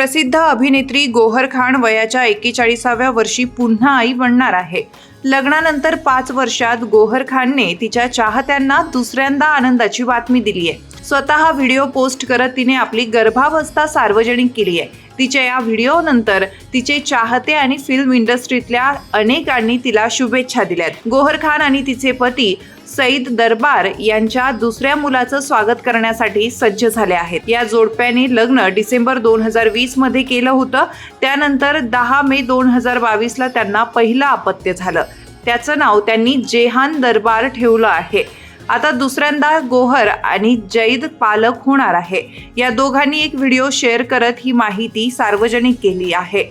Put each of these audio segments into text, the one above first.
प्रसिद्ध अभिनेत्री गोहर खान वयाच्या एक्केचाळीसाव्या वर्षी पुन्हा आई बनणार आहे. लग्नानंतर पाच वर्षात गोहर खानने तिच्या चाहत्यांना दुसऱ्यांदा आनंदाची बातमी दिली आहे स्वतः व्हिडिओ पोस्ट करत तिने आपली गर्भावस्था सार्वजनिक केली आहे तिच्या या व्हिडिओनंतर तिचे चाहते आणि फिल्म इंडस्ट्रीतल्या अनेकांनी तिला शुभेच्छा दिल्यात. गोहर खान आणि तिचे पती सईद दरबार यांच्या दुसऱ्या मुलाचं स्वागत करण्यासाठी सज्ज झाले आहेत. या जोडप्याने लग्न डिसेंबर दोन हजार वीसमध्ये केलं होतं. त्यानंतर दहा मे दोन हजार बावीसला त्यांना पहिलं अपत्य झालं. त्याचं नाव त्यांनी जेहान दरबार ठेवलं आहे. आता दुसऱ्यांदा गोहर आणि जैद पालक होणार आहे. या दोघांनी एक व्हिडिओ शेअर करत ही माहिती सार्वजनिक केली आहे.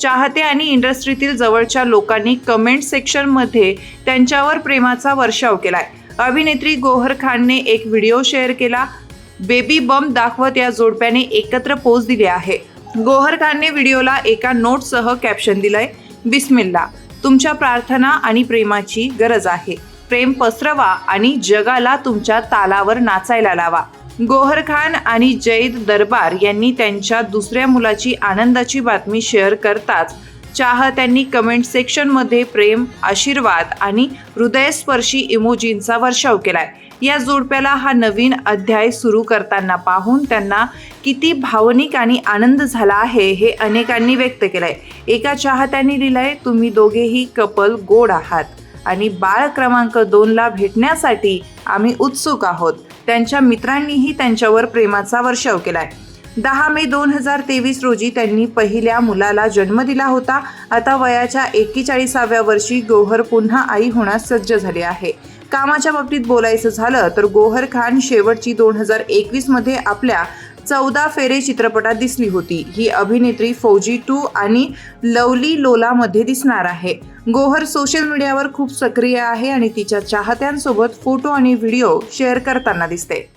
चाहते आणि इंडस्ट्रीतील जवळच्या लोकांनी कमेंट सेक्शनमध्ये त्यांच्यावर प्रेमाचा वर्षाव केलाय. अभिनेत्री गोहर खानने एक व्हिडिओ शेअर केला. बेबी बम दाखवत या जोडप्याने एकत्र पोज दिली आहे. गोहर खानने व्हिडिओला एका नोटसह कॅप्शन दिलंय. बिस्मिल्ला तुमच्या प्रार्थना आणि प्रेमाची गरज आहे. प्रेम पसरवा आणि जगाला तुमच्या तालावर नाचायला लावा. गोहर खान आणि जैद दरबार यांनी त्यांच्या दुसऱ्या मुलाची आनंदाची बातमी शेअर करताच चाहत्यांनी कमेंट सेक्शनमध्ये प्रेम आशीर्वाद आणि हृदयस्पर्शी इमोजींचा वर्षाव केलाय. या जोडप्याला हा नवीन अध्याय सुरू करताना पाहून त्यांना किती भावनिक आणि आनंद झाला आहे हे अनेकांनी व्यक्त केलंय. एका चाहत्यांनी लिहिलंय तुम्ही दोघेही कपल गोड आहात. आणि बाळ क्रमांक दोनला भेटण्यासाठी आम्ही उत्सुक आहोत. त्यांच्या मित्रांनीही त्यांच्यावर प्रेमाचा वर्षाव केलाय. दहा मे दोन हजार तेवीस रोजी त्यांनी पहिल्या मुलाला जन्म दिला होता. आता वयाच्या एक्केचाळीसाव्या वर्षी गोहर पुन्हा आई होण्यास सज्ज झाली आहे. कामाच्या बाबतीत बोलायचं झालं तर गोहर खान शेवटची दोन हजार एकवीसमध्ये आपल्या चौदा फेरे चित्रपटात दिसली होती. ही अभिनेत्री फौजी टू आणि लवली लोलामध्ये दिसणार आहे. गोहर सोशल मीडियावर खूप सक्रिय आहे आणि तिच्या चाहत्यांसोबत फोटो आणि व्हिडिओ शेअर करताना दिसते.